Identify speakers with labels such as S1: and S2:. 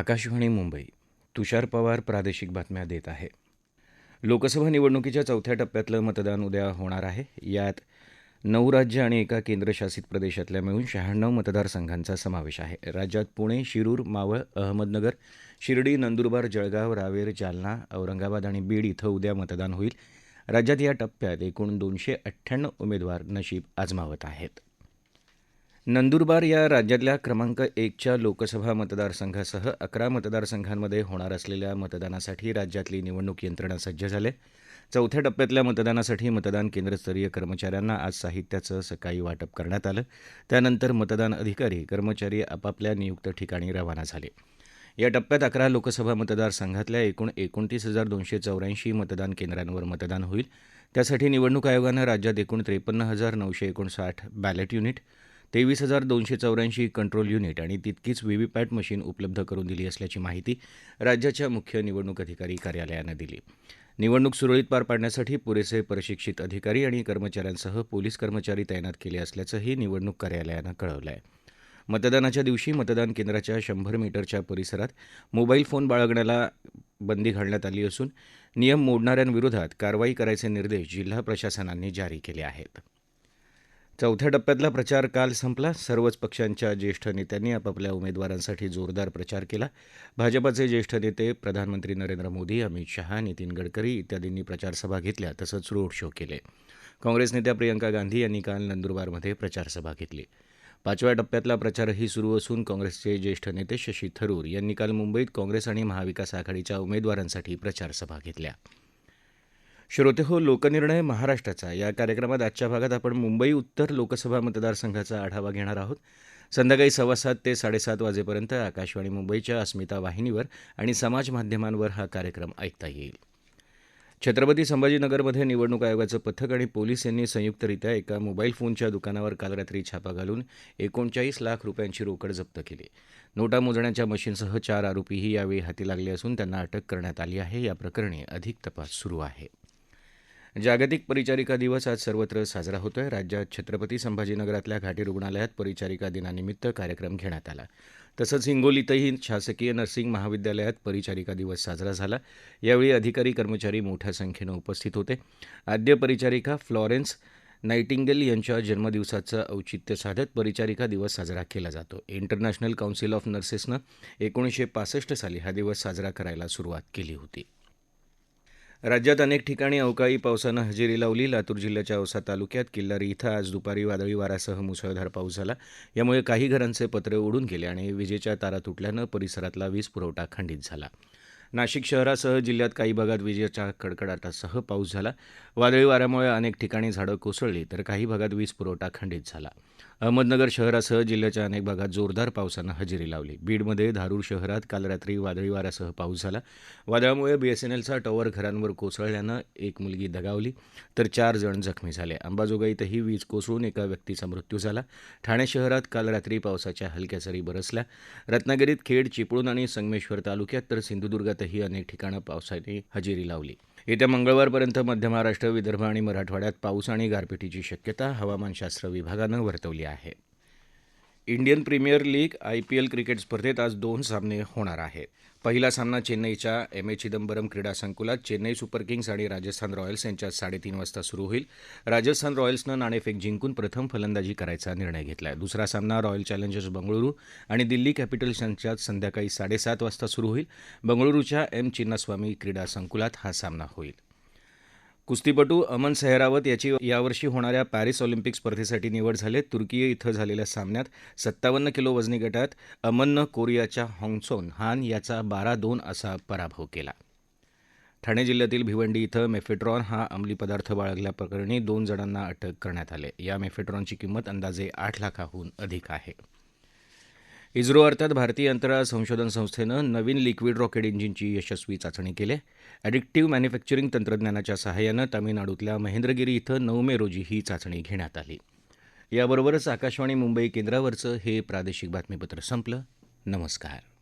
S1: आकाशवाणी मुंबई तुषार पवार प्रादेशिक बातम्या देत आहे लोकसभा निवडणुकीच्या चौथ्या टप्प्यातलं मतदान उद्या होणार आहे यात नऊ राज्य आणि एका केंद्रशासित प्रदेशातल्या मिळून शहाण्णव मतदारसंघांचा समावेश आहे राज्यात पुणे शिरूर मावळ अहमदनगर शिर्डी नंदुरबार जळगाव रावेर जालना औरंगाबाद आणि बीड इथं उद्या मतदान होईल राज्यात या टप्प्यात एकूण दोनशे अठ्ठ्याण्णव उमेदवार नशीब आजमावत आहेत नंदुरबार या राज्यातल्या क्रमांक एकच्या लोकसभा मतदारसंघासह अकरा मतदारसंघांमध्ये होणार असलेल्या मतदानासाठी राज्यातली निवडणूक यंत्रणा सज्ज झाली चौथ्या टप्प्यातल्या मतदानासाठी मतदान केंद्रस्तरीय कर्मचाऱ्यांना आज साहित्याचं सकाळी वाटप करण्यात आलं त्यानंतर मतदान अधिकारी कर्मचारी आपापल्या नियुक्त ठिकाणी रवाना झाले या टप्प्यात अकरा लोकसभा मतदारसंघातल्या एकूण एकोणतीस हजार दोनशे चौऱ्याऐंशी मतदान केंद्रांवर मतदान होईल त्यासाठी निवडणूक आयोगानं राज्यात एकूण त्रेपन्न हजार नऊशे एकोणसाठ बॅलेट युनिट तेवीस हजार दोनशे चौऱ्याऐंशी कंट्रोल युनिट आणि तितकीच व्हीव्हीपॅट मशीन उपलब्ध करून दिली असल्याची माहिती राज्याच्या मुख्य निवडणूक अधिकारी कार्यालयानं दिली निवडणूक सुरळीत पार पाडण्यासाठी पुरेसे प्रशिक्षित अधिकारी आणि कर्मचाऱ्यांसह पोलीस कर्मचारी तैनात केले असल्याचंही निवडणूक कार्यालयानं कळवलं आहे मतदानाच्या दिवशी मतदान केंद्राच्या शंभर मीटरच्या परिसरात मोबाईल फोन बाळगण्याला बंदी घालण्यात आली असून नियम मोडणाऱ्यांविरोधात कारवाई करायचे निर्देश जिल्हा प्रशासनांनी जारी केले आहेत चौथ्या टप्प्यातला प्रचार काल संपला सर्वच पक्षांच्या ज्येष्ठ नेत्यांनी आपापल्या उमेदवारांसाठी जोरदार प्रचार केला भाजपाचे ज्येष्ठ नेते प्रधानमंत्री नरेंद्र मोदी अमित शहा नितीन गडकरी इत्यादींनी प्रचारसभा घेतल्या तसंच रोड शो केले काँग्रेस नेत्या प्रियंका गांधी यांनी काल नंदुरबारमध्ये प्रचारसभा घेतली पाचव्या टप्प्यातला प्रचारही सुरू असून काँग्रेसचे ज्येष्ठ नेते शशी थरूर यांनी काल मुंबईत काँग्रेस आणि महाविकास आघाडीच्या उमेदवारांसाठी प्रचारसभा घेतल्या श्रोतेहो लोकनिर्णय महाराष्ट्राचा या कार्यक्रमात आजच्या भागात आपण मुंबई उत्तर लोकसभा मतदारसंघाचा आढावा घेणार आहोत संध्याकाळी सात ते साडेसात वाजेपर्यंत आकाशवाणी मुंबईच्या अस्मिता वाहिनीवर आणि समाज माध्यमांवर हा कार्यक्रम ऐकता येईल छत्रपती संभाजीनगरमध्ये निवडणूक आयोगाचं पथक आणि पोलीस यांनी संयुक्तरित्या एका मोबाईल फोनच्या दुकानावर काल रात्री छापा घालून एकोणचाळीस लाख रुपयांची रोकड जप्त केली नोटा मोजण्याच्या मशीनसह चार आरोपीही यावेळी हाती लागले असून त्यांना अटक करण्यात आली आहे या प्रकरणी अधिक तपास सुरू आहे जागतिक परिचारिका दिवस आज सर्वत्र साजरा होत आहे राज्यात छत्रपती संभाजीनगरातल्या घाटी रुग्णालयात परिचारिका दिनानिमित्त कार्यक्रम घेण्यात आला तसंच हिंगोलीतही शासकीय नर्सिंग महाविद्यालयात परिचारिका दिवस साजरा झाला यावेळी अधिकारी कर्मचारी मोठ्या संख्येनं उपस्थित होते आद्य परिचारिका फ्लॉरेन्स नाईटिंगेल यांच्या जन्मदिवसाचं औचित्य साधत परिचारिका दिवस साजरा केला जातो इंटरनॅशनल काउन्सिल ऑफ नर्सेसनं एकोणीसशे पासष्ट साली हा दिवस साजरा करायला सुरुवात केली होती राज्यात अनेक ठिकाणी अवकाळी पावसानं हजेरी लावली लातूर जिल्ह्याच्या औसा तालुक्यात किल्लारी इथं आज दुपारी वादळी वाऱ्यासह मुसळधार पाऊस झाला यामुळे काही घरांचे पत्रे उडून गेले आणि विजेच्या तारा तुटल्यानं परिसरातला वीज पुरवठा खंडित झाला नाशिक शहरासह जिल्ह्यात काही भागात विजेच्या कडकडाटासह पाऊस झाला वादळी वाऱ्यामुळे अनेक ठिकाणी झाडं कोसळली तर काही भागात वीज पुरवठा खंडित झाला अहमदनगर शहरासह जिल्ह्याच्या अनेक भागात जोरदार पावसानं हजेरी लावली बीडमध्ये धारूर शहरात काल रात्री वादळी वाऱ्यासह पाऊस झाला वादळामुळे बीएसएनएलचा टॉवर घरांवर कोसळल्यानं एक मुलगी दगावली तर चार जण जखमी झाले अंबाजोगाईतही वीज कोसळून एका व्यक्तीचा मृत्यू झाला ठाणे शहरात काल रात्री पावसाच्या हलक्या सरी बरसल्या रत्नागिरीत खेड चिपळूण आणि संगमेश्वर तालुक्यात तर सिंधुदुर्गात राज्यातही अनेक ठिकाणं पावसाने हजेरी लावली येत्या मंगळवारपर्यंत मध्य महाराष्ट्र विदर्भ आणि मराठवाड्यात पाऊस आणि गारपिटीची शक्यता हवामानशास्त्र विभागानं वर्तवली आहे Indian Premier League IPL cricket स्पर्धेत आज दोन सामने होणार आहेत पहिला सामना चेन्नईच्या एम ए चिदंबरम क्रीडा संकुलात चेन्नई सुपर किंग्स आणि राजस्थान रॉयल्स यांच्यात साडेतीन वाजता सुरू होईल राजस्थान रॉयल्सनं नाणेफेक जिंकून प्रथम फलंदाजी करायचा निर्णय घेतला आहे दुसरा सामना रॉयल चॅलेंजर्स बंगळुरू आणि दिल्ली कॅपिटल्स यांच्यात संध्याकाळी साडेसात वाजता सुरू होईल बंगळुरूच्या एम चिन्नास्वामी क्रीडा संकुलात हा सामना होईल कुस्तीपटू अमन सहरावत याची यावर्षी होणाऱ्या पॅरिस ऑलिम्पिक स्पर्धेसाठी निवड झाले तुर्की इथं झालेल्या सामन्यात सत्तावन्न किलो वजनी गटात अमननं कोरियाच्या हाँगसोन हान याचा बारा दोन असा पराभव केला ठाणे जिल्ह्यातील भिवंडी इथं मेफेट्रॉन हा अंमली पदार्थ बाळगल्याप्रकरणी दोन जणांना अटक करण्यात आली या मेफेट्रॉनची किंमत अंदाजे आठ लाखाहून अधिक आहे इस्रो अर्थात भारतीय अंतराळ संशोधन संस्थेनं नवीन लिक्विड रॉकेट इंजिनची यशस्वी चाचणी केली आहे अडिक्टिव्ह मॅन्युफॅक्चरिंग तंत्रज्ञानाच्या सहाय्यानं तामिळनाडूतल्या महेंद्रगिरी इथं नऊ मे रोजी ही चाचणी घेण्यात आली याबरोबरच आकाशवाणी मुंबई केंद्रावरचं हे प्रादेशिक बातमीपत्र संपलं नमस्कार